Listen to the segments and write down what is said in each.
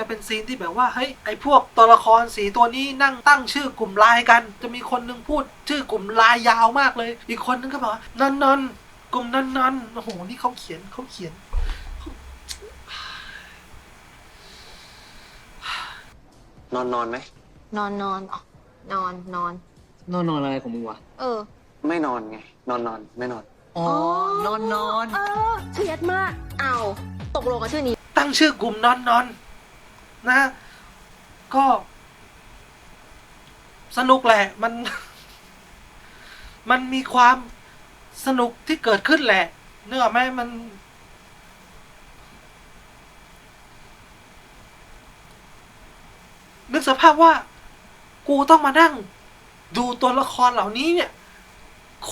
จะเป็นซีนที่แบบว่าเฮ้ยไอพวกตัวละครสีตัวนี้นั่งตั้งชื่อกลุ่มไลน์กัน จะมีคนหนึงพูดชื่อกลุ่มไลน์ยาวมากเลย อีกคนนึงก็บอกว่านอนนอนกลุ่มนอนนอนโอ้โหนี่เขาเขียนเขาเขียน นอนนอนไหม นอนนอนอ๋อนอนนอน นอนนอนอะไรของมึงวะ เออ ไม่นอนไง นอนนอนไม่นอน อ๋อ นอนนอน เออเครียดมาก เอา ตกลงกับชื่อนี้ ตั้งชื่อกลุ่มนอนนอน นะก็ สนุกแหละ มัน มันมีความสนุกที่เกิดขึ้นแหละเนื้ออกไหมมัน นึกสภาพว่า กูต้องมานั่ง ดูตัวละครเหล่านี้เนี่ย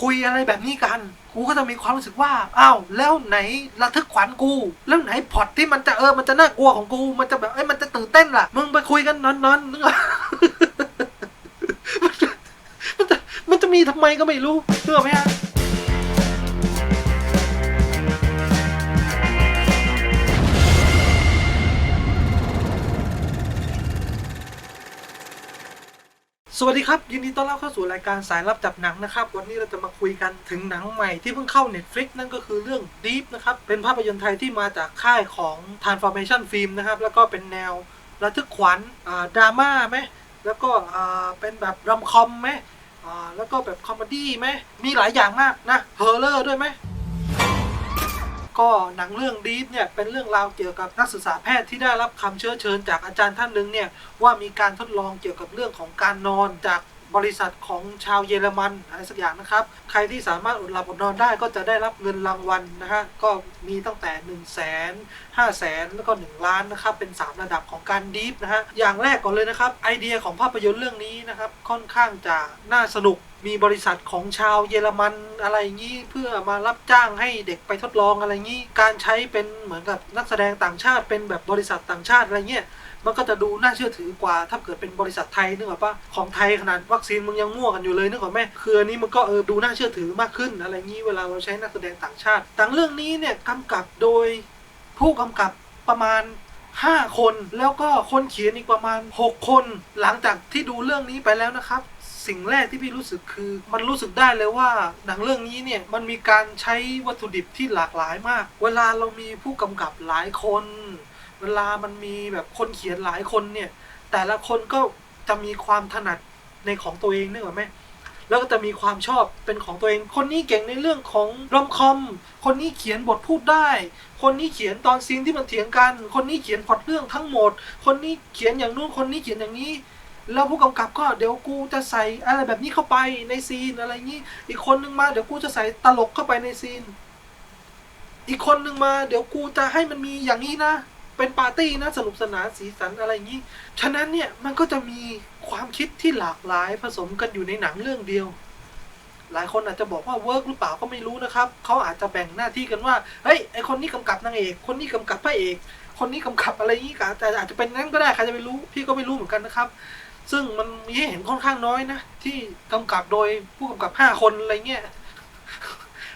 คุยอะไรแบบนี้กัน กูก็จะมีความรู้สึกว่าอ้าวแล้วไหนระทึกขวัญกู แล้วไหนพอตที่มันจะเออมันจะน่ากลัวของกู มันจะแบบเอ้ยมันจะตื่นเต้นล่ะ มึงไปคุยกันนอนนอนนึกออกมันจะมันจะมีทำไมก็ไม่รู้เชื่อไหมฮะ สวัสดีครับ ยินดีต้อนรับเข้าสู่รายการสายลับจับหนังนะครับ วันนี้เราจะมาคุยกันถึงหนังใหม่ที่เพิ่งเข้า Netflix นั่นก็คือเรื่อง Deep นะครับ เป็นภาพยนตร์ไทยที่มาจากค่ายของ Transformation Film นะครับ แล้วก็เป็นแนวระทึกขวัญดราม่าไหมแล้วก็เป็นแบบรอมคอมไหมแล้วก็แบบคอมเมดี้ไหมมีหลายอย่างมากนะเฮอร์เลอร์ด้วยไหม ก็หนังเรื่องดีฟเนี่ยเป็นเรื่องราวเกี่ยวกับนักศึกษาแพทย์ที่ได้รับคำเชื้อเชิญจากอาจารย์ท่านหนึ่งเนี่ยว่ามีการทดลองเกี่ยวกับเรื่องของการนอนจาก บริษัทของชาวเยอรมันอะไรสักอย่างนะครับ ใครที่สามารถอดหลับอดนอนได้ก็จะได้รับเงินรางวัลนะฮะก็มีตั้งแต่1นึ่งแสนห้าแสนแล้วก็ 1 ล้านนะครับเป็น 3 ระดับของการดีฟนะฮะอย่างแรกก่อนเลยนะครับ ไอเดียของภาพยนตร์เรื่องนี้นะครับค่อนข้างจะน่าสนุกมีบริษัทของชาวเยอรมันอะไรอย่างนี้เพื่อมารับจ้างให้เด็กไปทดลองอะไรอย่างนี้ การใช้เป็นเหมือนกับนักแสดงต่างชาติเป็นแบบบริษัทต่างชาติอะไรเงี้ย มันก็จะดูน่าเชื่อถือกว่า ถ้าเกิดเป็นบริษัทไทยนึกออกปะของไทยขนาดวัคซีนมึงยังมั่วกันอยู่เลยนึกออกไหมคืออันนี้มันก็เออดูน่าเชื่อถือมากขึ้นอะไรงนี้เวลาเราใช้นักแสดงต่างชาติต่างเรื่องนี้เนี่ยกำกับโดยผู้กำกับประมาณ 5 คน แล้วก็คนเขียนอีกประมาณ 6 คน หลังจากที่ดูเรื่องนี้ไปแล้วนะครับสิ่งแรกที่พี่รู้สึกคือ มันรู้สึกได้เลยว่าหนังเรื่องนี้เนี่ยมันมีการใช้วัตถุดิบที่หลากหลายมาก เวลาเรามีผู้กำกับหลายคน เวลามันมีแบบคนเขียนหลายคนเนี่ย แต่ละคนก็จะมีความถนัดในของตัวเองนึกออกไหมแล้วก็จะมีความชอบเป็นของตัวเอง คนนี้เก่งในเรื่องของรอมคอม คนนี้เขียนบทพูดได้ คนนี้เขียนตอนซีนที่มันเถียงกัน คนนี้เขียนพล็อตเรื่องทั้งหมด คนนี้เขียนอย่างนู้น คนนี้เขียนอย่างนี้ แล้วผู้กำกับก็เดี๋ยวกูจะใส่อะไรแบบนี้เข้าไปในซีนอะไรอย่างนี้ อีกคนนึงมาเดี๋ยวกูจะใส่ตลกเข้าไปในซีน อีกคนนึงมา เดี๋ยวกูจะให้มันมีอย่างนี้นะ เป็นปาร์ตี้นะสนุกสนานสีสันอะไรอย่างนี้ ฉะนั้นเนี่ยมันก็จะมีความคิดที่หลากหลายผสมกันอยู่ในหนังเรื่องเดียว หลายคนอาจจะบอกว่าเวิร์กหรือเปล่าก็ไม่รู้นะครับเขาอาจจะแบ่งหน้าที่กันว่าเฮ้ยไอคนนี้กำกับนางเอก คนนี้กำกับพระเอก คนนี้กำกับอะไรอย่างนี้ก็อาจจะอาจจะเป็นนั้นก็ได้ใครจะไปรู้พี่ก็ไม่รู้เหมือนกันนะครับ ซึ่งมันมีให้เห็นค่อนข้างน้อยนะที่กำกับโดยผู้กำกับห้าคนอะไรเงี้ย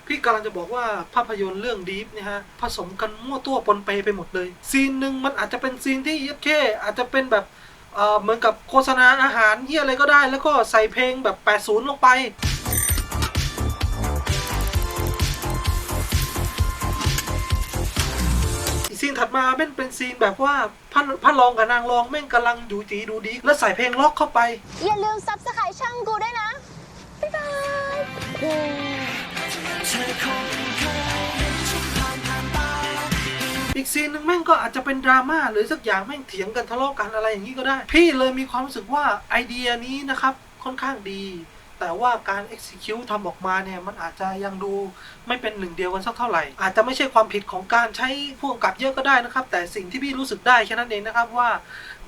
พี่กำลังจะบอกว่าภาพยนตร์เรื่องดีฟเนี่ยฮะผสมกันมั่วตัวปนเปไปหมดเลย ซีนหนึ่งมันอาจจะเป็นซีนที่ยัดแค่อาจจะเป็นแบบเอ่อเหมือนกับโฆษณาอาหารที่อะไรก็ได้ แล้วก็ใส่เพลงแบบ 80 ลงไป อีกซีนถัดมาแม่งเป็นซีนแบบว่าพระพระรองกับนางรองแม่งกำลังดูจีดูดี แล้วใส่เพลงล็อกเข้าไป อย่าลืมซับสไครต์ช่องกูด้วยนะ บ๊ายบาย อีกซีนหนึ่งแม่งก็อาจจะเป็นดราม่าหรือสักอย่างแม่งเถียงกันทะเลาะกันอะไรอย่างนี้ก็ได้ พี่เลยมีความรู้สึกว่าไอเดียนี้นะครับค่อนข้างดี แต่ว่าการ execute ทำออกมาเนี่ย มันอาจจะยังดูไม่เป็นหนึ่งเดียวกันสักเท่าไหร่ อาจจะไม่ใช่ความผิดของการใช้ผู้กำกับเยอะก็ได้นะครับ แต่สิ่งที่พี่รู้สึกได้แค่นั้นเองนะครับว่า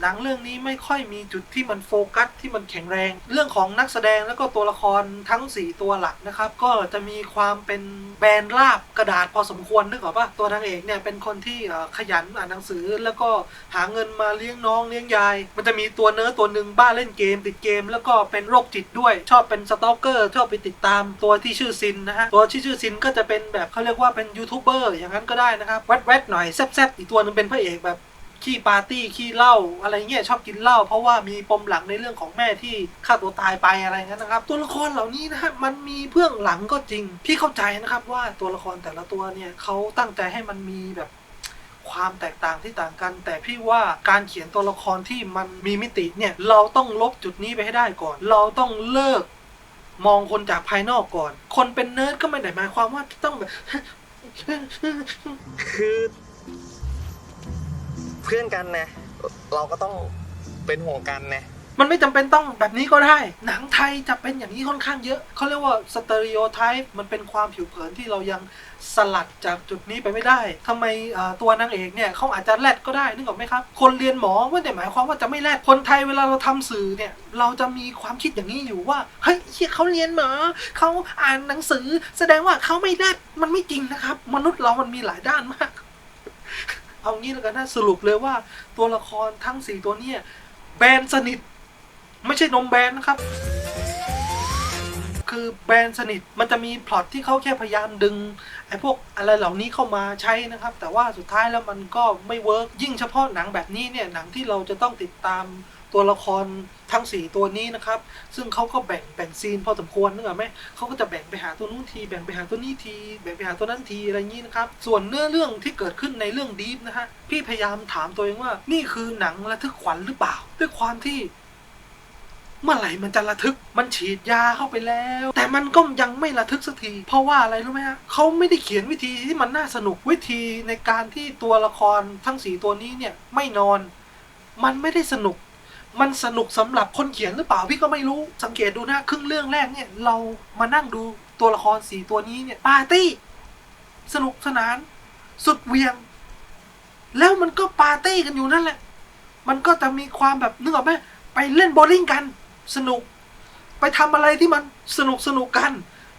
หนังเรื่องนี้ไม่ค่อยมีจุดที่มันโฟกัสที่มันแข็งแรง เรื่องของนักแสดงแล้วก็ตัวละครทั้ง 4 ตัวหลักนะครับ ก็จะมีความเป็นแบรนด์ราบกระดาษพอสมควรนึกออกปะตัวนางเอกเนี่ยเป็นคนที่ขยันอ่านหนังสือ แล้วก็หาเงินมาเลี้ยงน้องเลี้ยงยาย มันจะมีตัวเนื้อตัวหนึ่งบ้าเล่นเกม ติดเกม แล้วก็เป็นโรคจิตด้วย ชอบเป็นสตอกเกอร์ชอบไปติดตามตัวที่ชื่อซินนะฮะตัวที่ชื่อซินก็จะเป็นแบบเขาเรียกว่าเป็นยูทูบเบอร์อย่างนั้นก็ได้นะครับแวดๆหน่อยแซบๆอีกตัวนึงเป็นพระเอกแบบ ขี้ปาร์ตี้ขี้เหล้าอะไรเงี้ยชอบกินเหล้าเพราะว่ามีปมหลังในเรื่องของแม่ที่ฆ่าตัวตายไปอะไรเงี้ยนะครับ ตัวละครเหล่านี้นะฮะมันมีเบื้องหลังก็จริง พี่เข้าใจนะครับว่าตัวละครแต่ละตัวเนี่ยเขาตั้งใจให้มันมีแบบความแตกต่างที่ต่างกัน แต่พี่ว่าการเขียนตัวละครที่มันมีมิติเนี่ยเราต้องลบจุดนี้ไปให้ได้ก่อน เราต้องเลิกมองคนจากภายนอกก่อน คนเป็นเนิร์ดก็ไม่ได้หมายความว่าต้องแบบคือ เพื่อนกันนะเราก็ต้องเป็นห่วงกันนะมันไม่จำเป็นต้องแบบนี้ก็ได้ หนังไทยจะเป็นอย่างนี้ค่อนข้างเยอะ เขาเรียกว่าสเตอริโอไทป์มันเป็นความผิวเผินที่เรายังสลัดจากจุดนี้ไปไม่ได้ทำไมตัวนางเอกเนี่ยเขาอาจจะแรดก็ได้นึกออกไหมครับ คนเรียนหมอไม่ได้หมายความว่าจะไม่แรดคนไทยเวลาเราทำสื่อเนี่ย เราจะมีความคิดอย่างนี้อยู่ว่า เฮ้ยเหี้ยเขาเรียนหมอเขาอ่านหนังสือ แสดงว่าเขาไม่แรดมันไม่จริงนะครับ มนุษย์เรามันมีหลายด้านมาก เอางี้แล้วกันนะสรุปเลยว่าตัวละครทั้งสี่ตัวเนี้ยแบนสนิท ไม่ใช่นมแบนนะครับ คือแบรนด์สนิทมันจะมีพล็อตที่เขาแค่พยายามดึงไอ้พวกอะไรเหล่านี้เข้ามาใช้นะครับ แต่ว่าสุดท้ายแล้วมันก็ไม่เวิร์กยิ่งเฉพาะหนังแบบนี้เนี่ยหนังที่เราจะต้องติดตาม ตัวละครทั้งสี่ตัวนี้นะครับ ซึ่งเขาก็แบ่งแบ่งซีนพอสมควรนึกออกไหมเขาก็จะแบ่งไปหาตัวนู้นที แบ่งไปหาตัวนี้ที แบ่งไปหาตัวนั้นทีอะไรอย่างนี้นะครับ ส่วนเนื้อเรื่องที่เกิดขึ้นในเรื่องดีฟนะฮะ พี่พยายามถามตัวเองว่า นี่คือหนังระทึกขวัญหรือเปล่า ด้วยความที่ เมื่อไหร่มันจะระทึก มันฉีดยาเข้าไปแล้ว แต่มันก็ยังไม่ระทึกสักที เพราะว่าอะไรรู้ไหมฮะเขาไม่ได้เขียนวิธีที่มันน่าสนุกวิธีในการที่ตัวละครทั้งสีตัวนี้เนี่ยไม่นอน มันไม่ได้สนุก มันสนุกสำหรับคนเขียนหรือเปล่าพี่ก็ไม่รู้สังเกตดูนะครึ่งเรื่องแรกเนี่ย เรามานั่งดูตัวละครสี่ตัวนี้เนี่ยปาร์ตี้ สนุกสนาน สุดเวียง แล้วมันก็ปาร์ตี้กันอยู่นั่นแหละ มันก็จะมีความแบบนึกออกไหมไปเล่นโบลิ่งกัน สนุก ไปทำอะไรที่มันสนุกสนุกกัน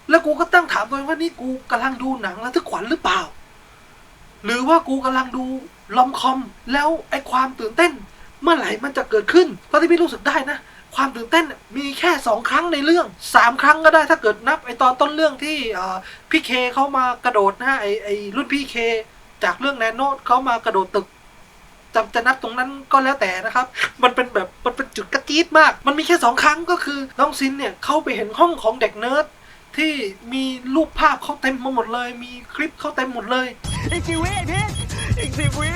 แล้วกูก็ตั้งถามตัวเองว่านี่กูกำลังดูหนังระทึกขวัญหรือเปล่า หรือว่ากูกำลังดูลอมคอม แล้วไอ้ความตื่นเต้น เมื่อไหร่มันจะเกิดขึ้นตอนที่พี่รู้สึกได้นะ ความตื่นเต้นมีแค่สองครั้งในเรื่องสามครั้งก็ได้ถ้าเกิดนับไอตอนต้นเรื่องที่พี่เคเขามากระโดดนะฮะไอไอรุ่นพี่เคจากเรื่องแนนโนเขามากระโดดตึกจะจะนับตรงนั้นก็แล้วแต่นะครับ มันเป็นแบบมันเป็นจุดกระจี๊ดมาก มันมีแค่สองครั้งก็คือน้องซินเนี่ยเข้าไปเห็นห้องของเด็กเนิร์ดที่มีรูปภาพเขาเต็มมาหมดเลย มีคลิปเขาเต็มหมดเลย อีกกี่วิพี่อีกสิบวิ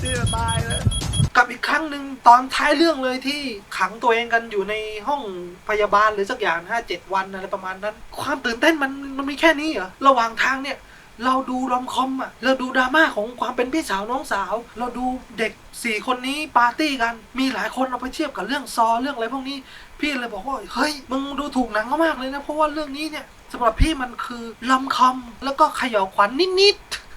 ที่จะตายแล้ว กับอีกครั้งหนึ่งตอนท้ายเรื่องเลยที่ขังตัวเองกันอยู่ในห้องพยาบาลหรือสักอย่างห้าเจ็ดวันอะไรประมาณนั้น ความตื่นเต้นมันมันมีแค่นี้เหรอระหว่างทางเนี่ยเราดูรอมคอมอะ เราดูดราม่าของความเป็นพี่สาวน้องสาว เราดูเด็กสี่คนนี้ปาร์ตี้กัน มีหลายคนเอาไปเทียบกับเรื่องซอเรื่องอะไรพวกนี้ พี่เลยบอกว่าเฮ้ยมึงดูถูกหนังเขามากเลยนะ เพราะว่าเรื่องนี้เนี่ยสำหรับพี่มันคือลอมคอม แล้วก็ขย่าขวัญนิดๆ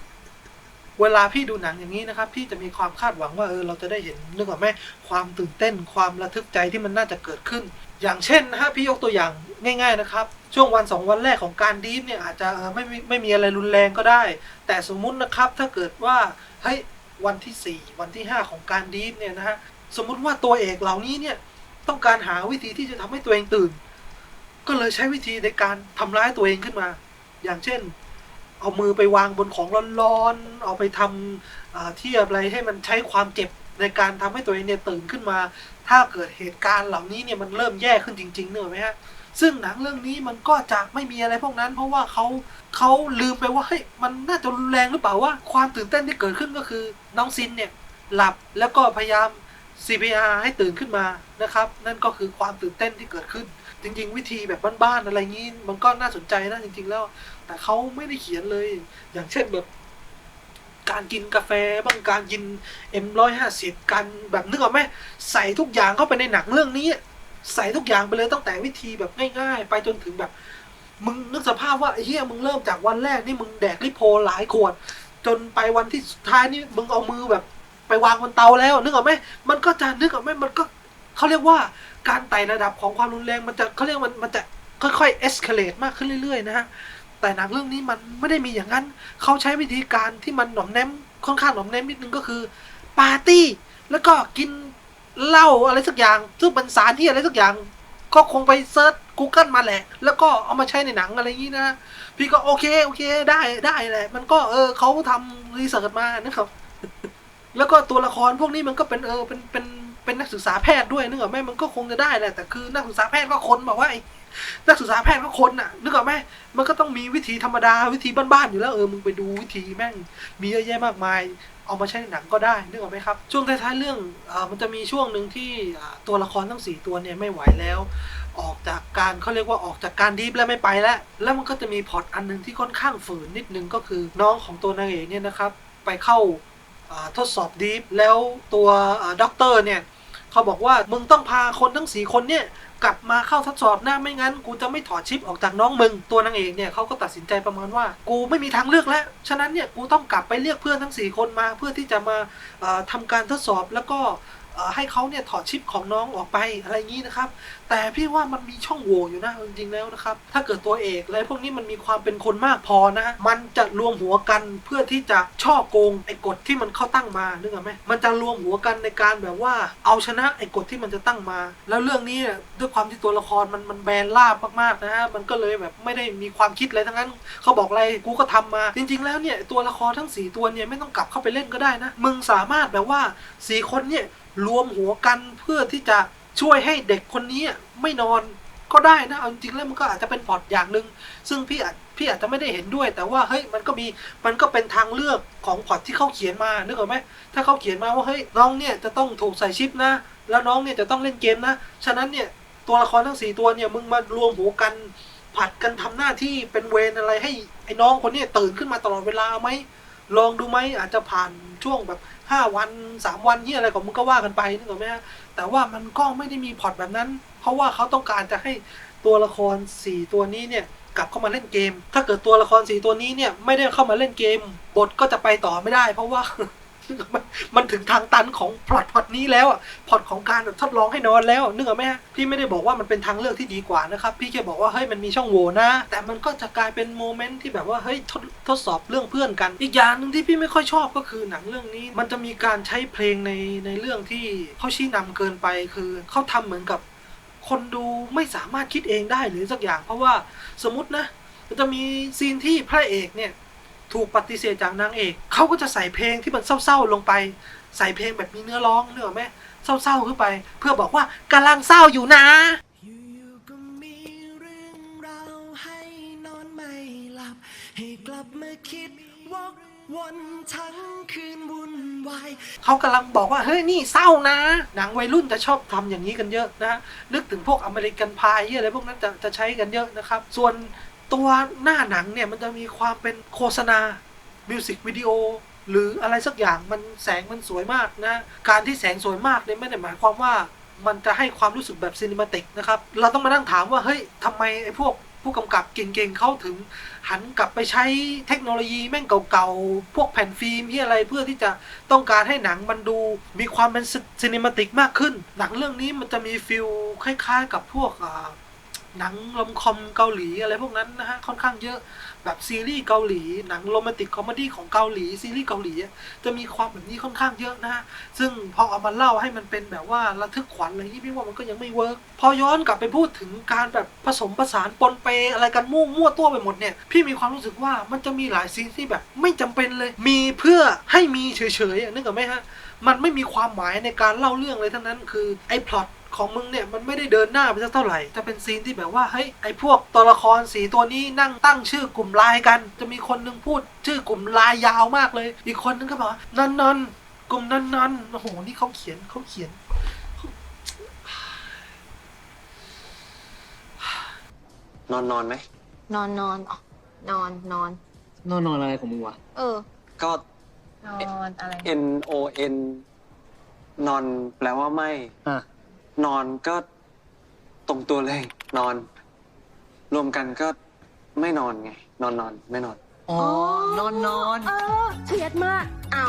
เวลาพี่ดูหนังอย่างนี้นะครับ พี่จะมีความคาดหวังว่าเออเราจะได้เห็นนึกออกไหมความตื่นเต้นความระทึกใจที่มันน่าจะเกิดขึ้น อย่างเช่นนะฮะพี่ยกตัวอย่างง่ายๆนะครับ ช่วงวันสองวันแรกของการดีฟเนี่ยอาจจะไม่ไม่มีอะไรรุนแรงก็ได้ แต่สมมุตินะครับถ้าเกิดว่าเฮ้ยวันที่สี่วันที่ห้าของการดีฟเนี่ยนะฮะสมมุติว่าตัวเอกเหล่านี้เนี่ยต้องการหาวิธีที่จะทำให้ตัวเองตื่น ก็เลยใช้วิธีในการทำร้ายตัวเองขึ้นมา อย่างเช่น เอามือไปวางบนของร้อนๆ เอาไปทำเทียบอะไรให้มันใช้ความเจ็บในการทำให้ตัวเองเนี่ยตื่นขึ้นมา ถ้าเกิดเหตุการณ์เหล่านี้เนี่ยมันเริ่มแย่ขึ้นจริงๆเนอะไหมฮะ ซึ่งหนังเรื่องนี้มันก็จะไม่มีอะไรพวกนั้น เพราะว่าเขาเขาลืมไปว่าเฮ้ยมันน่าจะรุนแรงหรือเปล่าว่าความตื่นเต้นที่เกิดขึ้นก็คือน้องซินเนี่ยหลับแล้วก็พยายาม CPR ให้ตื่นขึ้นมานะครับ นั่นก็คือความตื่นเต้นที่เกิดขึ้น จริง ๆ วิธีแบบบ้านๆอะไรงี้ มันก็น่าสนใจนะจริง ๆ แล้ว แต่เขาไม่ได้เขียนเลย อย่างเช่นแบบ การกินกาแฟบ้างการกินเอ็มร้อยห้าสิบการแบบนึกออกไหมใส่ทุกอย่างเข้าไปในหนังเรื่องนี้ ใส่ทุกอย่างไปเลยตั้งแต่วิธีแบบง่าย ๆ ไปจนถึงแบบ มึงนึกสภาพว่าเฮียมึงเริ่มจากวันแรกนี่มึงแดกลิโพหลายขวด จนไปวันที่สุดท้ายนี่มึงเอามือแบบ ไปวางบนเตาแล้วนึกออกไหมมันก็จะนึกออกไหมมันก็เขาเรียกว่า การไต่ระดับของความรุนแรงมันจะเขาเรียกมันมันจะค่อยๆ escalate มากขึ้นเรื่อยๆนะฮะแต่หนังเรื่องนี้มันไม่ได้มีอย่างนั้น เขาใช้วิธีการที่มันหน่อมแนมค่อนข้างหน่อมแนมนิดนึงก็คือปาร์ตี้แล้วก็กินเหล้าอะไรสักอย่าง ซึ่งเป็นสารที่อะไรสักอย่าง ก็คงไปเซิร์ช Google มาแหละ แล้วก็เอามาใช้ในหนังอะไรอย่างนี้นะ พี่ก็โอเคโอเคได้ได้แหละ มันก็เออเขาทำรีเสิร์ชมานะครับ แล้วก็ตัวละครพวกนี้มันก็เป็นเออเป็นเป็น เป็นนักศึกษาแพทย์ด้วยนึกออกไหมมันก็คงจะได้แหละแต่คือนักศึกษาแพทย์ก็คนบอกว่าไอ้นักศึกษาแพทย์ก็คนน่ะนึกออกไหมมันก็ต้องมีวิธีธรรมดาวิธีบ้านๆอยู่แล้วเออมึงไปดูวิธีแม่งมีเยอะแยะมากมาย เอามาใช้ในหนังก็ได้นึกออกไหมครับ ช่วงท้ายๆเรื่องอมันจะมีช่วงหนึ่งที่ตัวละครทั้งสี่ตัวเนี่ยไม่ไหวแล้ว ออกจากการเขาเรียกว่าออกจากการดีฟแล้วไม่ไปแล้ว แล้วมันก็จะมีพอตอันหนึงที่ค่อนข้างฝืนนิดนึงก็คือน้องของตัวนางเอกเนี่ยนะครับไปเข้าทดสอบดีฟแล้วตัวด็อกเตอร์เนี่ย เขาบอกว่ามึงต้องพาคนทั้งสี่คนเนี่ยกลับมาเข้าทดสอบหน้าไม่งั้น กูจะไม่ถอดชิปออกจากน้องมึง ตัวนางเอกเนี่ยเขาก็ตัดสินใจประมาณว่า กูไม่มีทางเลือกแล้ว ฉะนั้นเนี่ยกูต้องกลับไปเรียกเพื่อนทั้งสี่คนมา เพื่อที่จะมาเอ่อทำการทดสอบแล้วก็ ให้เขาเนี่ยถอดชิปของน้องออกไปอะไรอย่างนี้นะครับ แต่พี่ว่ามันมีช่องโหว่อยู่นะจริงๆแล้วนะครับ ถ้าเกิดตัวเอกอะไรพวกนี้มันมีความเป็นคนมากพอนะมันจะรวมหัวกันเพื่อที่จะช่อโกงไอ้กฎที่มันเข้าตั้งมานึกออกไหมมันจะรวมหัวกันในการแบบว่า เอาชนะไอ้กฎที่มันจะตั้งมา แล้วเรื่องนี้เนี่ยด้วยความที่ตัวละครมันมันแบนราบมากๆนะฮะมันก็เลยแบบไม่ได้มีความคิดอะไรทั้งนั้นเขาบอกอะไรกูก็ทำมา จริง ๆ แล้วเนี่ยตัวละครทั้งสี่ตัวเนี่ยไม่ต้องกลับเข้าไปเล่นก็ได้นะมึงสามารถแบบว่าสี่คนเนี่ย รวมหัวกันเพื่อที่จะช่วยให้เด็กคนนี้ไม่นอนก็ได้นะเอาจริงแล้วมันก็อาจจะเป็นพล็อตอย่างหนึ่งซึ่งพี่อาจพี่อาจจะไม่ได้เห็นด้วย แต่ว่าเฮ้ยมันก็มีมันก็เป็นทางเลือกของพล็อตที่เขาเขียนมานึกออกไหมถ้าเขาเขียนมาว่าเฮ้ยน้องเนี่ยจะต้องถูกใส่ชิปนะ แล้วน้องเนี่ยจะต้องเล่นเกมนะฉะนั้นเนี่ยตัวละครทั้งสี่ตัวเนี่ยมึงมารวมหัวกันผัดกันทำหน้าที่เป็นเวรอะไรให้ไอ้น้องคนนี้ตื่นขึ้นมาตลอดเวลาไหมลองดูไหมอาจจะผ่าน ช่วงแบบห้าวันสามวันนี่อะไรของมึงก็ว่ากันไปนึกออกไหมฮะแต่ว่ามันก็ไม่ได้มีพอร์ตแบบนั้น เพราะว่าเขาต้องการจะให้ตัวละคร 4 ตัวนี้เนี่ยกลับเข้ามาเล่นเกม ถ้าเกิดตัวละคร 4 ตัวนี้เนี่ยไม่ได้เข้ามาเล่นเกม บทก็จะไปต่อไม่ได้ เพราะว่า มันมันถึงทางตันของพล็อตพล็อตนี้แล้วอะพล็อตของการทดลองให้นอนแล้วนึกออกไหมฮะพี่ไม่ได้บอกว่ามันเป็นทางเลือกที่ดีกว่านะครับพี่แค่บอกว่าเฮ้ยมันมีช่องโหว่นะ แต่มันก็จะกลายเป็นโมเมนต์ที่แบบว่าเฮ้ยทดทดสอบเรื่องเพื่อนกัน อีกอย่างหนึ่งที่พี่ไม่ค่อยชอบก็คือหนังเรื่องนี้ มันจะมีการใช้เพลงในในเรื่องที่เขาชี้นำเกินไปคือเขาทำเหมือนกับคนดูไม่สามารถคิดเองได้หรือสักอย่าง เพราะว่าสมมตินะจะมีซีนที่พระเอกเนี่ย ถูกปฏิเสธจากนางเอกเขาก็จะใส่เพลงที่มันเศร้าๆลงไป ใส่เพลงแบบมีเนื้อร้องเนื้ออกไหมเศร้าๆขึ้นไป เพื่อบอกว่ากำลังเศร้าอยู่นะอยู่ๆก็มีเรื่องราวให้นอนไม่หลับให้กลับมาคิดวกวนทั้งคืนวุ่นวายเขากำลังบอกว่าเฮ้ยนี่เศร้านะ หนังวัยรุ่นจะชอบทำอย่างนี้กันเยอะนะนึกถึงพวกอเมริกันพายอะไรพวกนั้นจะจะใช้กันเยอะนะครับ ส่วน ตัวหน้าหนังเนี่ยมันจะมีความเป็นโฆษณา มิวสิกวิดีโอ หรืออะไรสักอย่างมันแสงมันสวยมากนะ การที่แสงสวยมากเนี่ยไม่ได้หมายความว่ามันจะให้ความรู้สึกแบบซีนิมาติกนะครับ เราต้องมานั่งถามว่า เฮ้ยทำไมไอ้พวกผู้กำกับเก่งๆเขาถึงหันกลับไปใช้เทคโนโลยีแม่งเก่าๆ พวกแผ่นฟิล์มที่อะไรเพื่อที่จะต้องการให้หนังมันดูมีความเป็นซินิมาติกมากขึ้น หนังเรื่องนี้มันจะมีฟิลคล้ายๆ กับพวก หนังลอมคอมเกาหลีอะไรพวกนั้นนะฮะค่อนข้างเยอะแบบซีรีส์เกาหลีหนังโรแมนติกคอมเมดี้ของเกาหลีซีรีส์เกาหลีจะมีความแบบนี้ค่อนข้างเยอะนะฮะซึ่งพอเอามาเล่าให้มันเป็นแบบว่าระทึกขวัญอะไรที่พี่ว่ามันก็ยังไม่เวิร์กพอย้อนกลับไปพูดถึงการแบบผสมผสานปนเปอะไรกันมั่วมั่วตัวไปหมดเนี่ยพี่มีความรู้สึกว่ามันจะมีหลายซีนที่แบบไม่จำเป็นเลย มีเพื่อให้มีเฉยๆนึกออกไหมฮะมันไม่มีความหมายในการเล่าเรื่องเลยทั้งนั้นคือไอ้พล็อต ของมึงเนี่ยมันไม่ได้เดินหน้าไปสักเท่าไหร่จะเป็นซีนที่แบบว่าเฮ้ยไอ้พวกตัวละครสีตัวนี้นั่งตั้งชื่อกลุ่มไลน์กัน จะมีคนหนึงพูด ชื่อกลุ่มไลน์ยาวมากเลย อีกคนนึงก็บอกว่านอนนอนกลุ่มนอนนอนโอ้โหนี่เขาเขียนเขาเขียนนอนนอนไหมนอนนอนอ๋อนอนนอน นอนนอนอะไรของมึงวะ เออ ก็ นอนอะไร N O N นอนแปลว่าไม่อะ นอนก็ตรงตัวเลย นอน รวมกันก็ไม่นอนไง นอนนอนไม่นอน อ๋อนอนนอน เออเครียดมาก เอา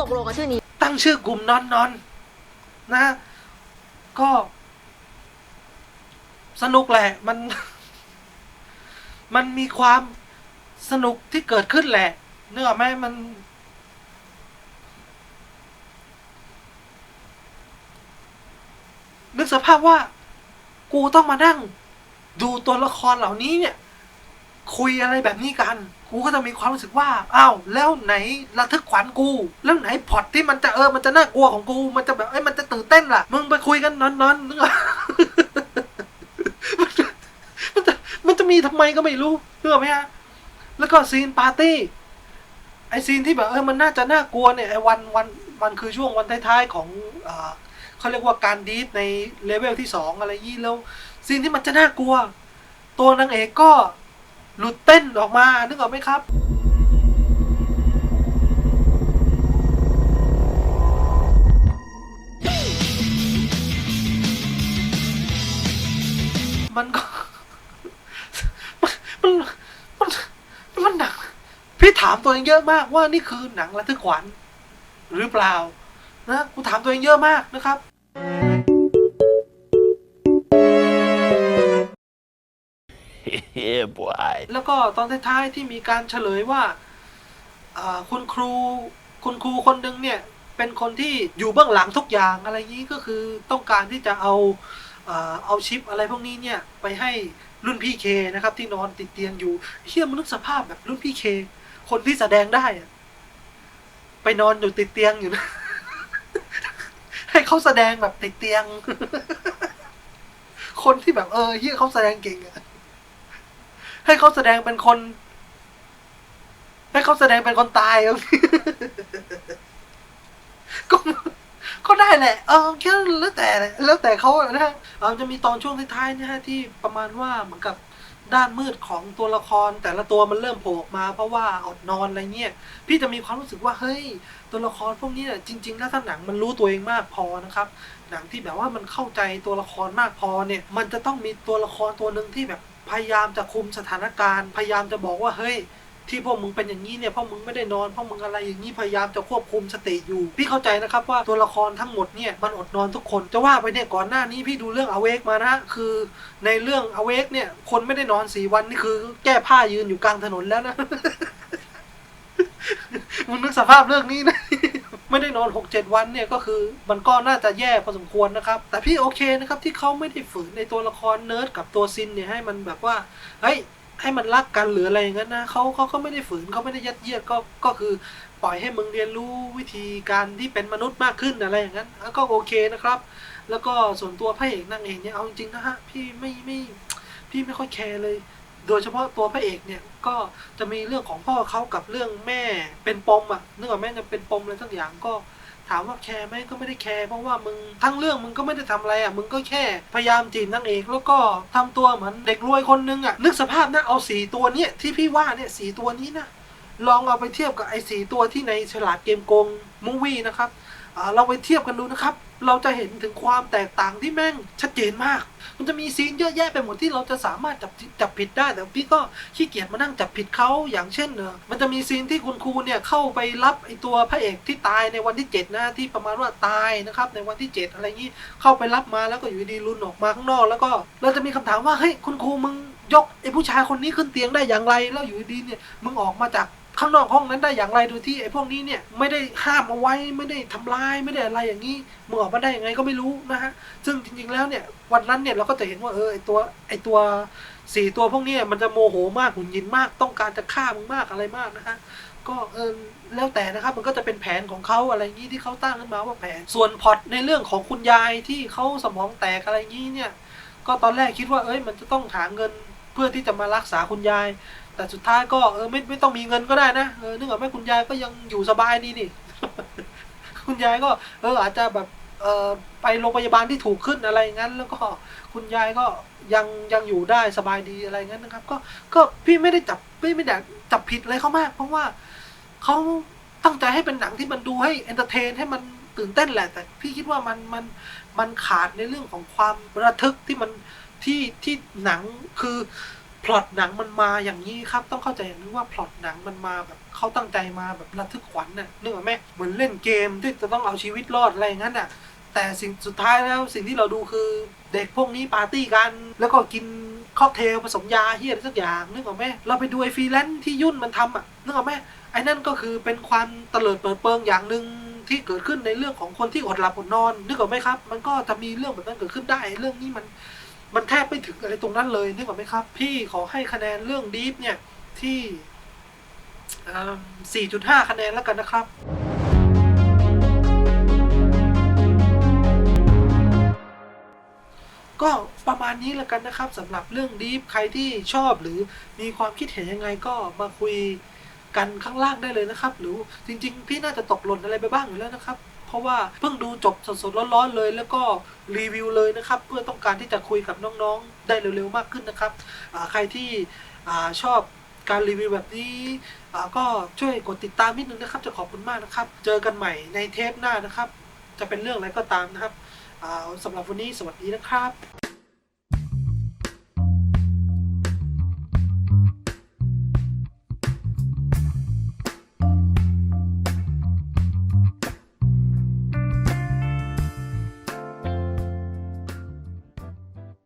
ตกลงกับชื่อนี้ ตั้งชื่อกลุ่มนอนนอนนะ ก็ สนุกแหละ มัน มันมีความสนุกที่เกิดขึ้นแหละเนื้ออกไหมมัน นึกสภาพว่า กูต้องมานั่ง ดูตัวละครเหล่านี้เนี่ย คุยอะไรแบบนี้กัน กูก็จะมีความรู้สึกว่าอ้าวแล้วไหนระทึกขวัญกู แล้วไหนพอตที่มันจะเออมันจะน่ากลัวของกู มันจะแบบเอ้มันจะตื่นเต้นล่ะ มึงไปคุยกันนอนๆนึกออกมันจะมันจะมันจะมีทำไมก็ไม่รู้นึกออกไหมฮะแล้วก็ซีนปาร์ตี้ไอซีนที่แบบเออมันน่าจะน่ากลัวเนี่ยไอวันวันวันคือช่วงวันท้ายๆของอ เขาเรียกว่าการดีทในเลเวลที่สองอะไรยี่แล้วซีนที่มันจะน่ากลัว ตัวนางเอกก็หลุดเต้นออกมานึกออกไหมครับมันก็มันมันมันมันหนังพี่ถามตัวเองเยอะมากว่านี่คือหนังระทึกขวัญหรือเปล่า นะกูถามตัวเองเยอะมากนะครับ yeah, boy. แล้วก็ตอนท้ายๆที่มีการเฉลยว่าคุณครูคุณครูคนหนึ่งเนี่ย เป็นคนที่อยู่เบื้องหลังทุกอย่างอะไรอย่างนี้ก็คือต้องการที่จะเอาเอาชิปอะไรพวกนี้เนี่ย ไปให้รุ่นพี่เคนะครับ ที่นอนติดเตียงอยู่เฮียมันนึกสภาพแบบรุ่นพี่เค คนที่แสดงได้ไปนอนอยู่ติดเตียงอยู่นะให้เขาแสดงแบบติดเตียง คนที่แบบเออเฮียเขาแสดงเก่งอะ ให้เขาแสดงเป็นคน ให้เขาแสดงเป็นคนตายก็ก็ได้แหละ เออแค่แล้วแต่แล้วแต่เขานะฮะเออจะมีตอนช่วงท้ายๆนะฮะที่ประมาณว่าเหมือนกับด้านมืดของตัวละคร แต่ละตัวมันเริ่มโผล่ออกมา เพราะว่าอดนอนอะไรเงี้ยพี่จะมีความรู้สึกว่าเฮ้ย ตัวละครพวกนี้เนี่ยจริง ๆ แล้วถ้าหนังมันรู้ตัวเองมากพอนะครับ หนังที่แบบว่ามันเข้าใจตัวละครมากพอเนี่ย มันจะต้องมีตัวละครตัวหนึ่งที่แบบ พยายามจะคุมสถานการณ์ พยายามจะบอกว่าเฮ้ย ที่พวกมึงเป็นอย่างนี้เนี่ยเพราะมึงไม่ได้นอนเพราะมึงอะไรอย่างนี้พยายามจะควบคุมสติอยู่ พี่เข้าใจนะครับว่าตัวละครทั้งหมดเนี่ยมันอดนอนทุกคนจะว่าไปเนี่ยก่อนหน้านี้พี่ดูเรื่องอเวกมานะคือ ในเรื่องอเวกเนี่ย คนไม่ได้นอนสี่วันนี่คือ แก้ผ้ายืนอยู่กลางถนนแล้วนะมึงนึกสภาพเรื่องนี้นะ ไม่ได้นอนหกเจ็ดวันเนี่ยก็คือมันก็น่าจะแย่พอสมควรนะครับ แต่พี่โอเคนะครับที่เขาไม่ได้ฝืนในตัวละครเนิร์ดกับตัวซินเนี่ยให้มันแบบว่าเฮ้ยให้มันรักกันหรืออะไรอย่างนั้นนะเขาเขาก็ไม่ได้ฝืนเขาไม่ได้ยัดเยียดก็ก็คือปล่อยให้มึงเรียนรู้วิธีการที่เป็นมนุษย์มากขึ้นอะไรอย่างนั้นก็โอเคนะครับ แล้วก็ส่วนตัวพระเอกนางเอกเนี่ยเอาจริงนะฮะพี่ไม่ไม่พี่ไม่ค่อยแคร์เลย โดยเฉพาะตัวพระเอกเนี่ยก็จะมีเรื่องของพ่อเขากับเรื่องแม่เป็นปมอะนึกออกไหมจะเป็นปมอะไรสักอย่างก็ถามว่าแคร์ไหมก็ไม่ได้แคร์เพราะว่ามึงทั้งเรื่องมึงก็ไม่ได้ทำอะไรอะมึงก็แค่พยายามจีบนางเอก แล้วก็ทำตัวเหมือนเด็กรวยคนนึงอะนึกสภาพนะเอาสีตัวเนี้ยที่พี่ว่าเนี่ยสีตัวนี้นะลองเอาไปเทียบกับไอ้สีตัวที่ในฉลาดเกมโกงมูวี่นะครับ เราไปเทียบกันดูนะครับ เราจะเห็นถึงความแตกต่างที่แม่งชัดเจนมาก มันจะมีซีนเยอะแยะไปหมดที่เราจะสามารถจับจับผิดได้ แต่พี่ก็ขี้เกียจมานั่งจับผิดเขาอย่างเช่นเนอะมันจะมีซีนที่คุณครูเนี่ยเข้าไปรับไอตัวพระเอกที่ตายในวันที่เจ็ดนะที่ประมาณว่าตายนะครับในวันที่เจ็ดอะไรงี้เข้าไปรับมาแล้วก็อยู่ดีๆรุนออกมาข้างนอก แล้วก็เราจะมีคำถามว่าเฮ้ยคุณครูมึงยกไอผู้ชายคนนี้ขึ้นเตียงได้อย่างไรแล้วอยู่ดีๆเนี่ยมึงออกมาจาก ข้างนอกห้องนั้นได้อย่างไรโดยที่ไอ้พวกนี้เนี่ยไม่ได้ห้ามเอาไว้ไม่ได้ทำร้ายไม่ได้อะไรอย่างนี้มึงออกมาได้ยังไงก็ไม่รู้นะฮะซึ่งจริงๆแล้วเนี่ยวันนั้นเนี่ยเราก็จะเห็นว่าเออไอตัวไอตัวสี่ตัวพวกนี้มันจะโมโหมากหุ่นยินมากต้องการจะฆ่ามึงมากอะไรมากนะฮะก็เออแล้วแต่นะครับมันก็จะเป็นแผนของเขาอะไรอย่างนี้ที่เขาตั้งขึ้นมาว่าแผน ส่วนพอตในเรื่องของคุณยายที่เขาสมองแตกอะไรอย่างนี้เนี่ยก็ตอนแรกคิดว่าเอ้ยมันจะต้องหาเงิน เพื่อที่จะมารักษาคุณยาย แต่สุดท้ายก็เออไม่ไม่ต้องมีเงินก็ได้นะเออนึกออกไหมคุณยายก็ยังอยู่สบายดีนี่ คุณยายก็เอออาจจะแบบเออไปโรงพยาบาลที่ถูกขึ้นอะไรงั้น แล้วก็คุณยายก็ยังยังอยู่ได้สบายดีอะไรงั้นนะครับ ก็ก็พี่ไม่ได้จับไม่ไม่ได้จับผิดอะไรเขามาก เพราะว่าเขาตั้งใจให้เป็นหนังที่มันดูให้เอนเตอร์เทนให้มันตื่นเต้นแหละ แต่พี่คิดว่ามันมันมันขาดในเรื่องของความระทึกที่มัน ที่ที่หนังคือพล็อตหนังมันมาอย่างนี้ครับ ต้องเข้าใจอย่างนึงว่าพล็อตหนังมันมาแบบเขาตั้งใจมาแบบระทึกขวัญน่ะนึกออกไหมเหมือนเล่นเกมที่จะต้องเอาชีวิตรอดอะไรอย่างนั้นน่ะ แต่สิ่งสุดท้ายแล้วสิ่งที่เราดูคือเด็กพวกนี้ปาร์ตี้กัน แล้วก็กินค็อกเทลผสมยาเฮียอะไรสักอย่างนึกออกไหมเราไปดูไอ้ฟรีแลนซ์ที่ยุ่นมันทำอะนึกออกไหมไอ้นั่นก็คือเป็นความเตลิดเปิดเปิงอย่างหนึ่งที่เกิดขึ้นในเรื่องของคนที่อดหลับอดนอน นึกออกไหมครับ มันก็จะมีเรื่องแบบนั้นเกิดขึ้นได้เรื่องนี้มัน มันแทบไม่ถึงอะไรตรงนั้นเลยนึกออกไหมครับ พี่ขอให้คะแนนเรื่องดีฟเนี่ยที่เอิ่ม4.5 คะแนนแล้วกันนะครับ ก็ประมาณนี้แล้วกันนะครับสำหรับเรื่องดีฟใครที่ชอบหรือมีความคิดเห็นยังไงก็มาคุยกันข้างล่างได้เลยนะครับ หรือจริง ๆ พี่น่าจะตกหล่นอะไรไปบ้างอยู่แล้วนะครับ ราะว่าเพิ่งดูจบสดๆร้อนๆเลย แล้วก็รีวิวเลยนะครับ เพื่อต้องการที่จะคุยกับน้องๆได้เร็วๆมากขึ้นนะครับใครที่อชอบการรีวิวแบบนี้ก็ช่วยกดติดตามนิดนึงนะครับ จะขอบคุณมากนะครับ เจอกันใหม่ในเทปหน้านะครับ จะเป็นเรื่องอะไรก็ตามนะครับสำหรับวันนี้สวัสดีนะครับ